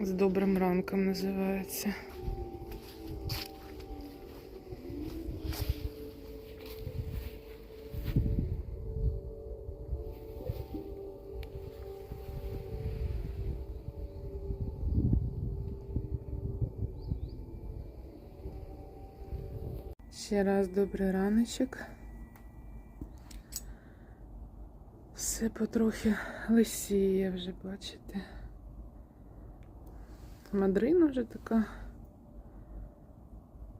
З добрим ранком називається. Ще раз добрий раночок. Все потрохи лисіє вже, бачите. Мадрина вже така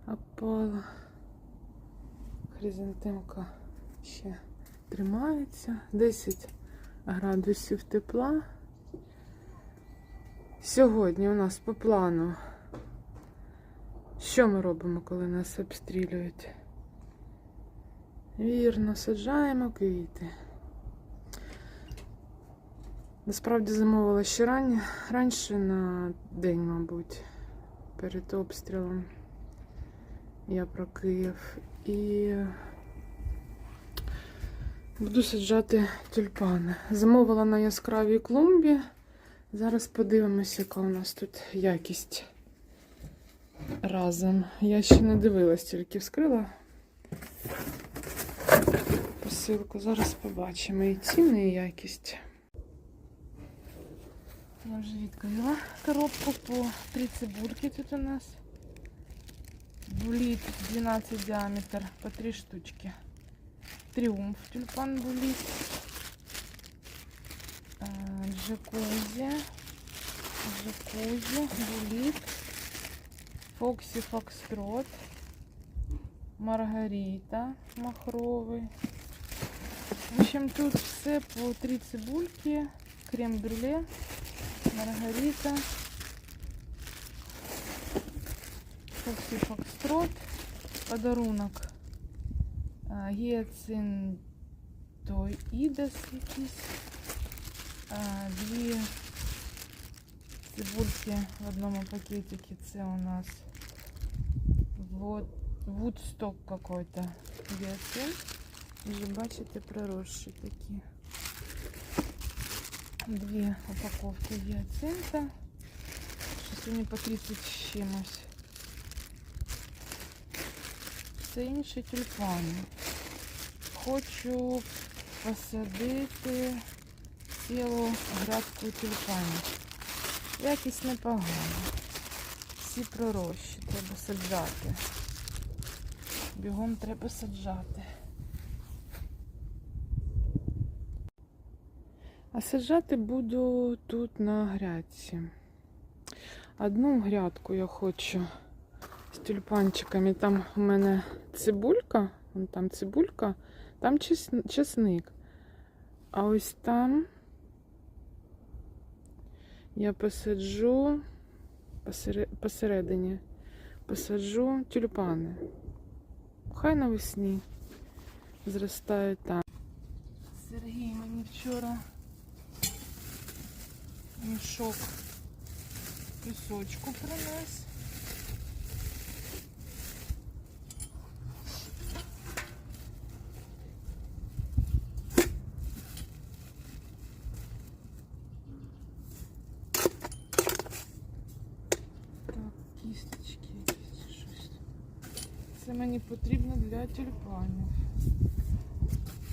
опала. Хризантемка ще тримається. 10 градусів тепла. Сьогодні у нас по плану. Що ми робимо, коли нас обстрілюють? Вірно, саджаємо квіти. Насправді замовила ще ран... раніше на день, мабуть, перед обстрілом. Я про Київ. І буду саджати тюльпани. Замовила на яскравій клумбі. Зараз подивимося, яка у нас тут якість разом. Я ще не дивилась, тільки вскрила посилку. Зараз побачимо і ціни, і якість. Я вже відкрила коробку по 3 цибульки тут у нас. Буліт 12 діаметр по 3 штучки. Тріумф тюльпан буліт. Е, Джакузі. Джакузі, буліт. Фоксі Фокстрот. Маргарита махровий. В общем, тут все по 3 цибульки, крем-брюле, маргарита, Фоксі Фокстрот, подарунок а, гіацинтоїдес якийсь, а, дві цибульки в одному пакетике. Це у нас вот Вудсток какой-то гіацинт. Вже бачите, проросші такі. Дві упаковки гіацинта. Що сьогодні по 30 з чимось. Це інші тюльпани. Хочу посадити цілу грядку тюльпанів. Якість непогана. Всі пророщі, треба саджати. Бігом треба саджати. А саджати буду тут на грядці. Одну грядку я хочу з тюльпанчиками. Там у мене цибулька, вон там цибулька, там чесник. А ось там я посаджу посередині, посаджу тюльпани. Хай навесні зростають там. Сергій мені вчора мішок пісочку принес. Це мені потрібно для тюльпанів.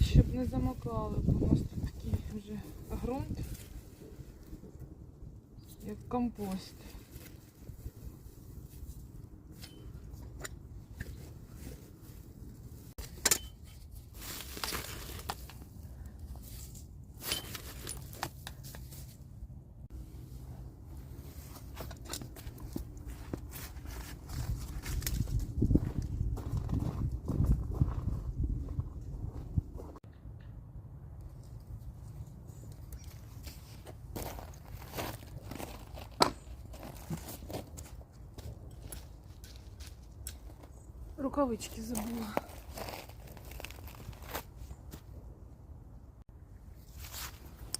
Щоб не замокали, бо у нас тут такий вже ґрунт, як Рукавички забула.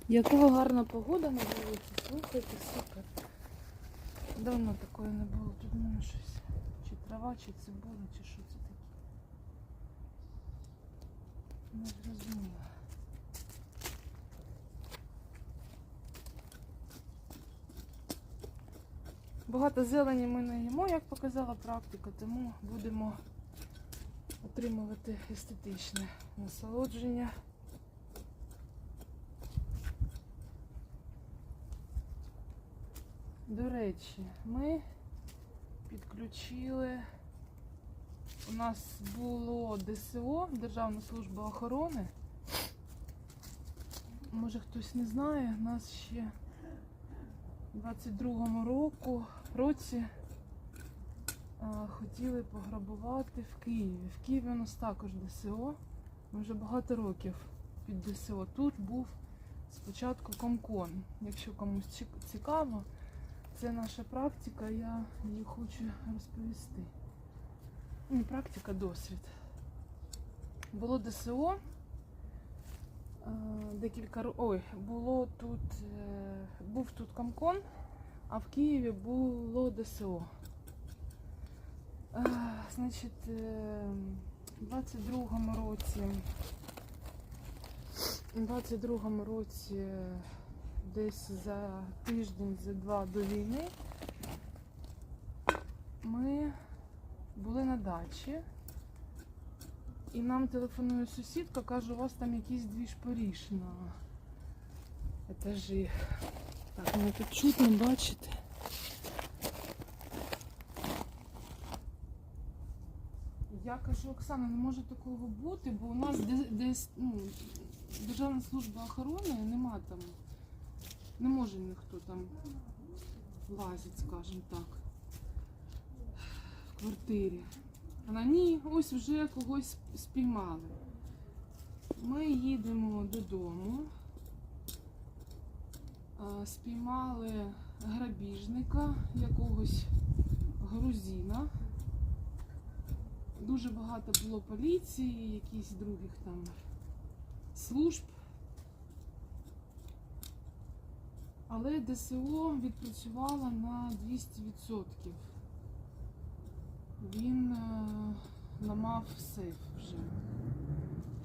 Якого гарна погода на вулиці, слухайте, супер. Давно такої не було. Тут мене щось. Чи трава, чи цибуля, чи що це таке. Не зрозуміла. Багато зелені ми не їмо, як показала практика, тому будемо отримувати естетичне насолодження. До речі, ми підключили. У нас було ДСО, Державна служба охорони. Може хтось не знає, нас ще у 22-му року, році хотіли пограбувати в Києві. В Києві у нас також ДСО. Ми вже багато років під ДСО. Тут був спочатку комкон. Якщо комусь цікаво, це наша практика, я її хочу розповісти. Не практика, досвід. Було ДСО. е, Декілька Ой, було тут, е, був тут комкон, а в Києві було ДСО. Е, Значить, е, в 22-му році, у 22-му році десь за тиждень, за два до війни ми були на дачі. І нам телефонує сусідка, каже, у вас там якийсь двіж поріж на етажі. Так, мене тут чутно бачите. Я кажу, Оксана, не може такого бути, бо у нас десь ну, Державна служба охорони нема там, не може ніхто там лазить, скажімо так, в квартирі. Вона ні, ось вже когось спіймали. Ми їдемо додому. Спіймали грабіжника, якогось грузина. Дуже багато було поліції, якісь других там служб. Але ДСО відпрацювала на 200%. Він е, ламав сейф вже.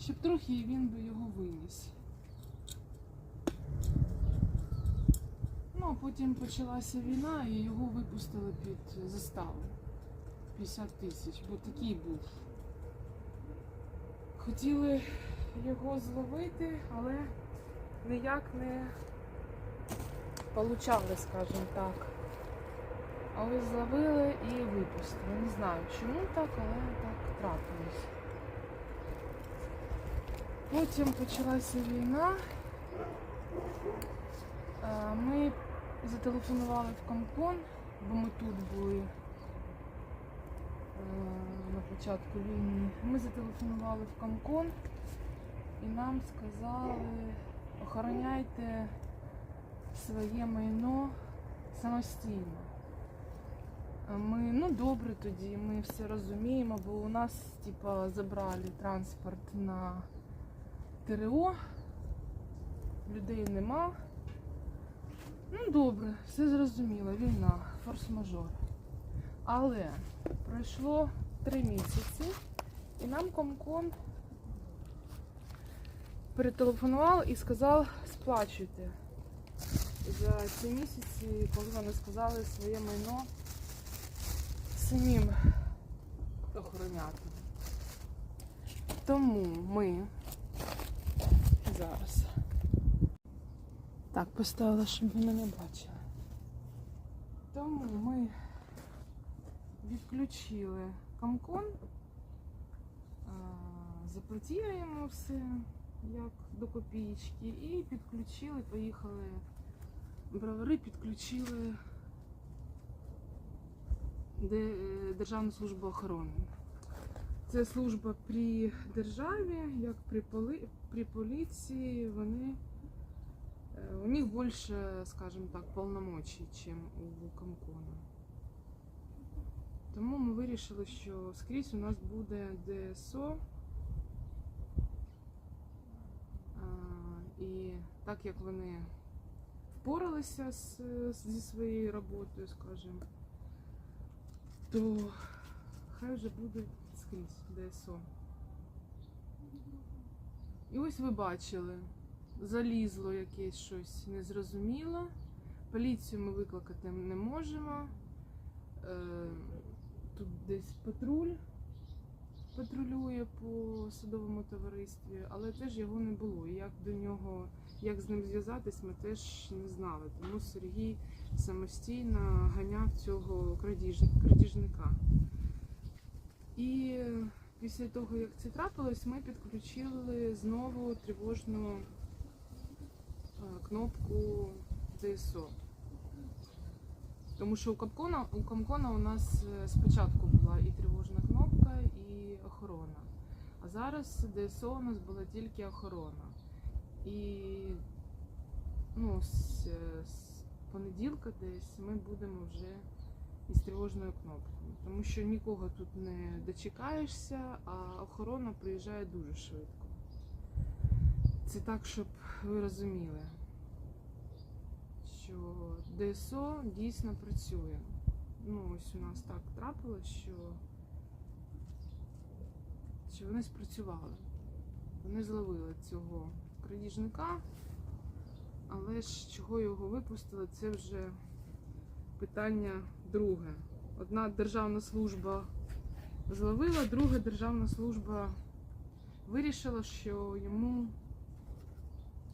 Щоб трохи і він би його виніс. Ну, а потім почалася війна і його випустили під заставу. 50 тисяч, бо такий був. Хотіли його зловити, але ніяк не получали, скажімо так. А ось зловили і випустили. Не знаю чому так, але так трапилось. Потім почалася війна. Е, Ми зателефонували в Кампон, бо ми тут були на початку війни. Ми зателефонували в Камкон і нам сказали, охороняйте своє майно самостійно. Ми, ну добре тоді, ми все розуміємо, бо у нас типа забрали транспорт на ТРО, людей нема. Ну добре, все зрозуміло, війна, форс-мажор. Але пройшло три місяці, і нам Комкон перетелефонував і сказав, сплачуйте за ці місяці, коли вони сказали своє майно самим охороняти. Тому ми зараз. Так, поставила, щоб вони не бачили. Тому ми відключили заплатили йому все як до копієчки і підключили, поїхали бровари, підключили е, Державну службу охорони. Це служба при державі, як при, поли... при поліції, вони е, у них більше, скажімо так, повномочій, ніж у Комкона. Тому ми вирішили, що скрізь у нас буде ДСО. І так як вони впоралися з, зі своєю роботою, скажімо, то хай вже буде скрізь ДСО. І ось ви бачили, залізло якесь щось незрозуміло. Поліцію ми викликати не можемо. Тут десь патруль патрулює по садовому товаристві, але теж його не було. І як до нього, як з ним зв'язатись, ми теж не знали. Тому Сергій самостійно ганяв цього крадіж... крадіжника. І після того, як це трапилось, ми підключили знову тривожну е, кнопку ДСО. Тому що у Капкона, у Камкона у нас е, спочатку була і тривожна кнопка, і охорона. А зараз ДСО у нас була тільки охорона. І ну, з, з понеділка десь ми будемо вже із тривожною кнопкою. Тому що нікого тут не дочекаєшся, а охорона приїжджає дуже швидко. Це так, щоб ви розуміли що ДСО дійсно працює. Ну, ось у нас так трапилось, що, що вони спрацювали. Вони зловили цього крадіжника, але ж чого його випустили, це вже питання друге. Одна державна служба зловила, друга державна служба вирішила, що йому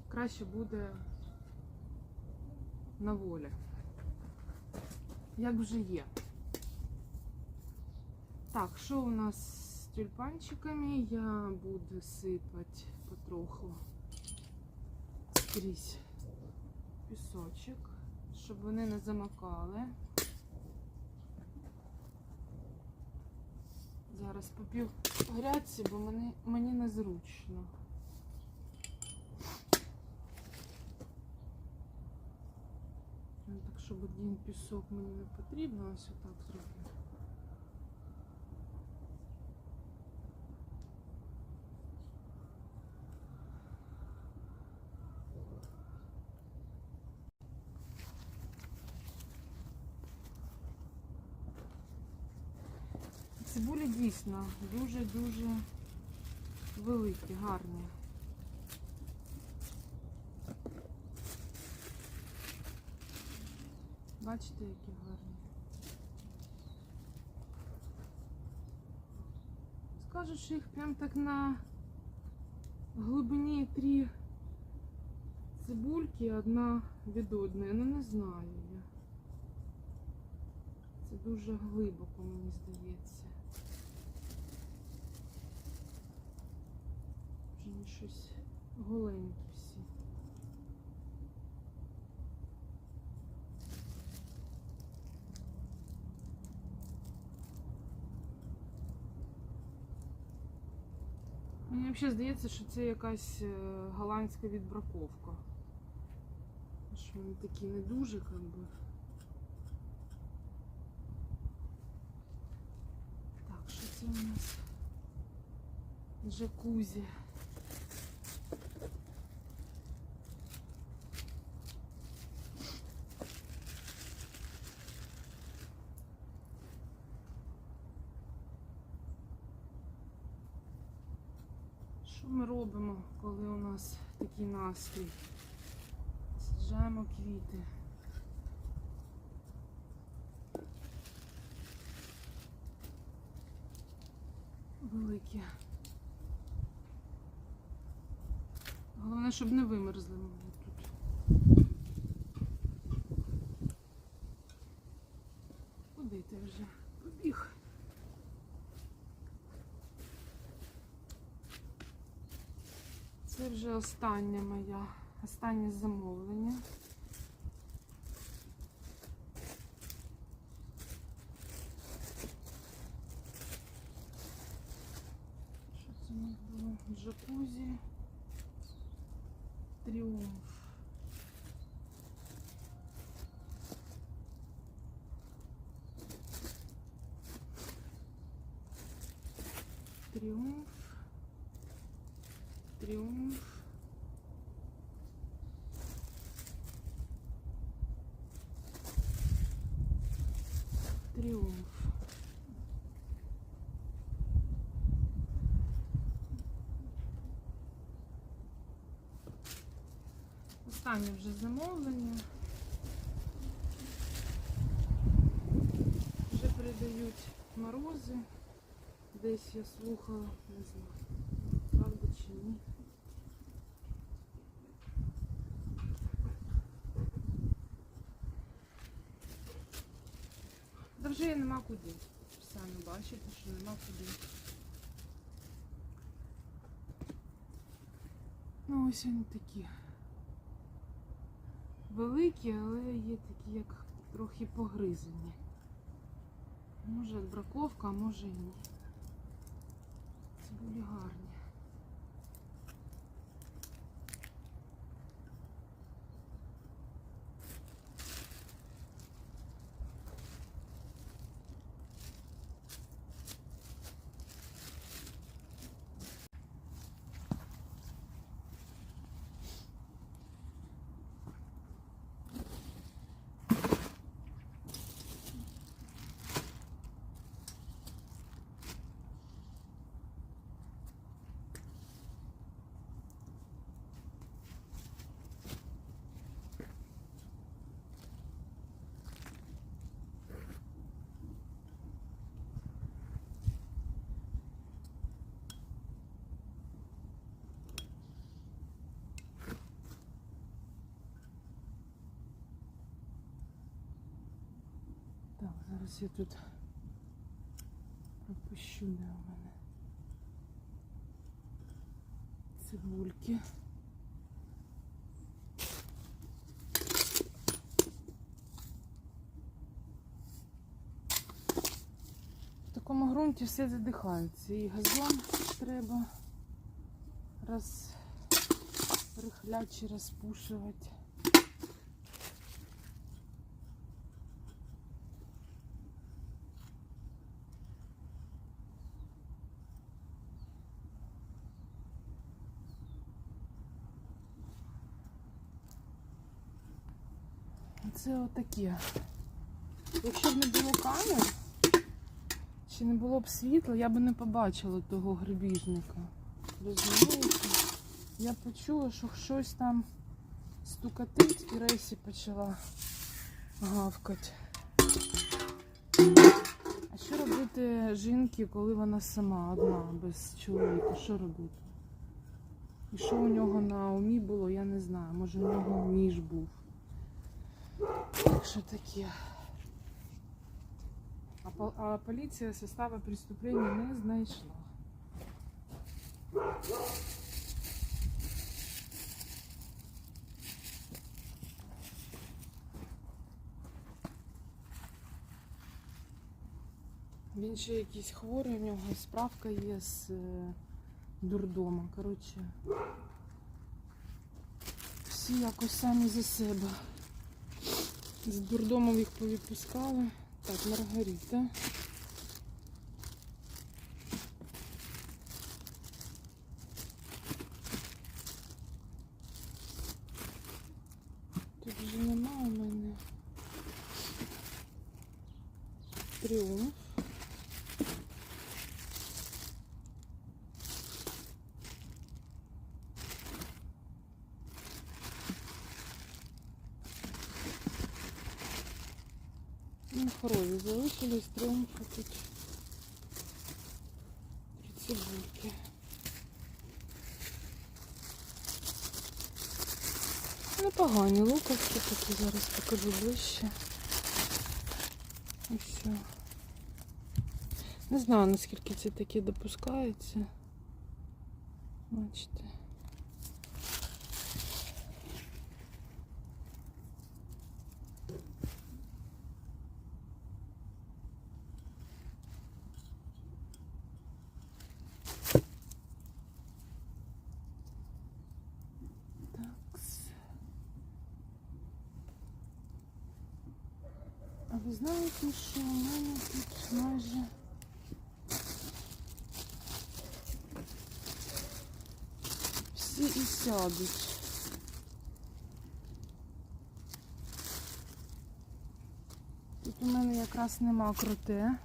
краще буде на волі. Як вже є. Так, що у нас з тюльпанчиками? Я буду сипати потроху скрізь пісочок, щоб вони не замокали. Зараз попів грядці, бо мені, мені незручно. Ну, Так, щоб один пісок мені не потрібно, ось отак зроблю. Цибулі дійсно дуже-дуже великі, гарні. Бачите, які гарні. Скажуть, що їх прям так на глибині три цибульки одна від одної. Ну не знаю я. Це дуже глибоко, мені здається. Вже щось голенькі всі. Мені взагалі здається, що це якась е, голландська відбраковка. Що вони такі не дуже, як би. Так, що це у нас? Джакузі. Що ми робимо, коли у нас такий настрій? Саджаємо квіти. Великі. Головне, щоб не вимерзли Це вже остання моя, останнє замовлення. Що це у нас було? Джакузі. Тріумф. Тріумф. Тріумф. Тріумф. Останнє вже замовлення. Вже морози. Десь я слухала, не знаю, правда чи ні. Та вже нема куди. Самі бачите, що нема куди. Ну ось вони такі. Великі, але є такі, як трохи погризані. Може браковка, а може і ні. Це були гарні. Так, зараз я тут пропущу, де у мене цибульки. В такому ґрунті все задихається. І газон треба роз... рихлять чи розпушувати. Це отаке. Якщо б не було камер, чи не було б світла, я б не побачила того грибіжника. Розумієте? Я почула, що щось там стукатить і Рейсі почала гавкати. А що робити жінки, коли вона сама одна, без чоловіка? Що робити? І що у нього на умі було, я не знаю. Може у нього ніж був. Так що таке. А, поліція состава преступлення не знайшла. Він ще якийсь хворий, у нього справка є з е, дурдома. Коротше, всі якось самі за себе. З дурдому їх повідпускали. Так, Маргарита. Тут вже нема у мене. Тріумф. Хорові залишились тріумфа тут. Цибульки. Непогані луковки, такі зараз покажу ближче. І все. Не знаю, наскільки це таке допускається. Бачите. Такс. А ви знаєте, що у мене тут майже всі і сядуть. Тут у мене якраз нема круте.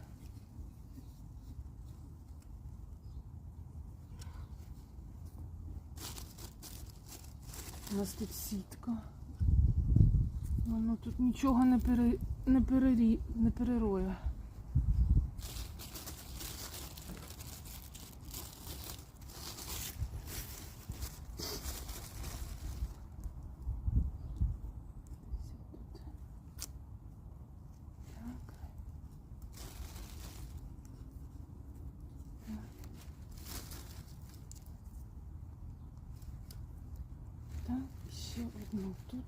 У нас тут сітка. Воно тут нічого не, пере, не, перері, не перероє. Ну тут.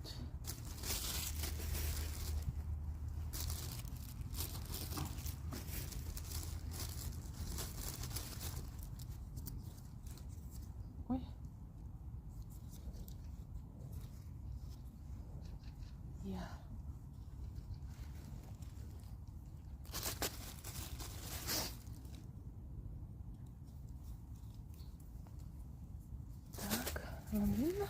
Ой. Я. Так, вам видно?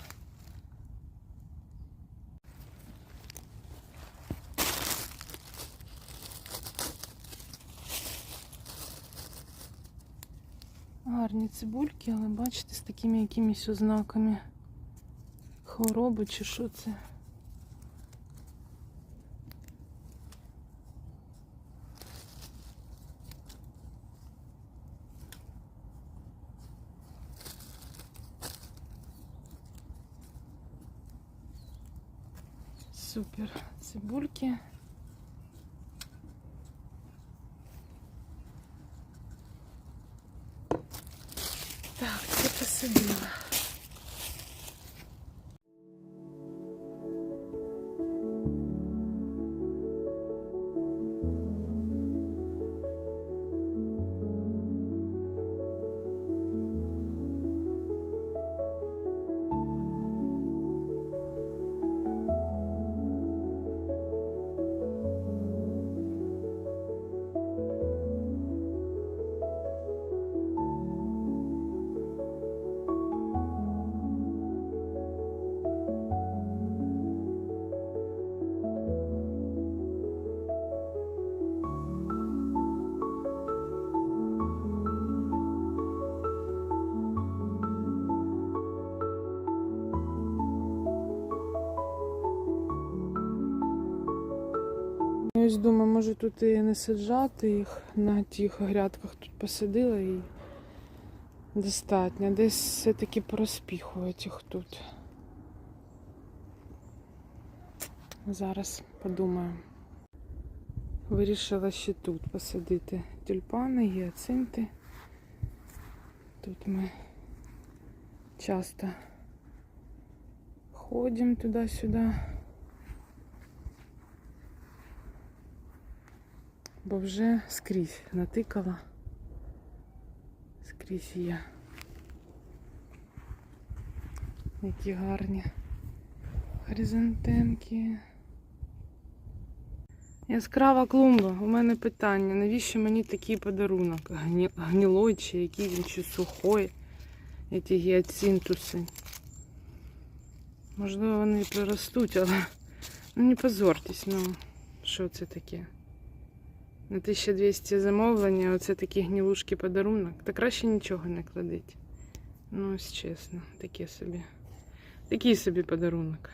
Гарні цибульки, але бачите, з такими якимись ознаками хвороби чи що це. Супер цибульки. Так, це посадила. Думаю, може тут і не саджати їх на тих грядках тут посадила і достатньо. Десь все-таки порозпіхувати їх тут. Зараз подумаю. Вирішила ще тут посадити тюльпани, гіацинти. Тут ми часто ходимо туди-сюди. Бо вже скрізь натикала. Скрізь є. Які гарні хризантемки. Яскрава клумба. У мене питання. Навіщо мені такий подарунок? Гні... Гнілой чи який він чи сухой? Ці гіацинтуси. Можливо, вони і проростуть, але ну не позортесь, ну що це таке? На 1200 замовлення, оце такі гнілушки подарунок. Та краще нічого не кладіть. Ну, ось чесно, таке собі. Такий собі подарунок.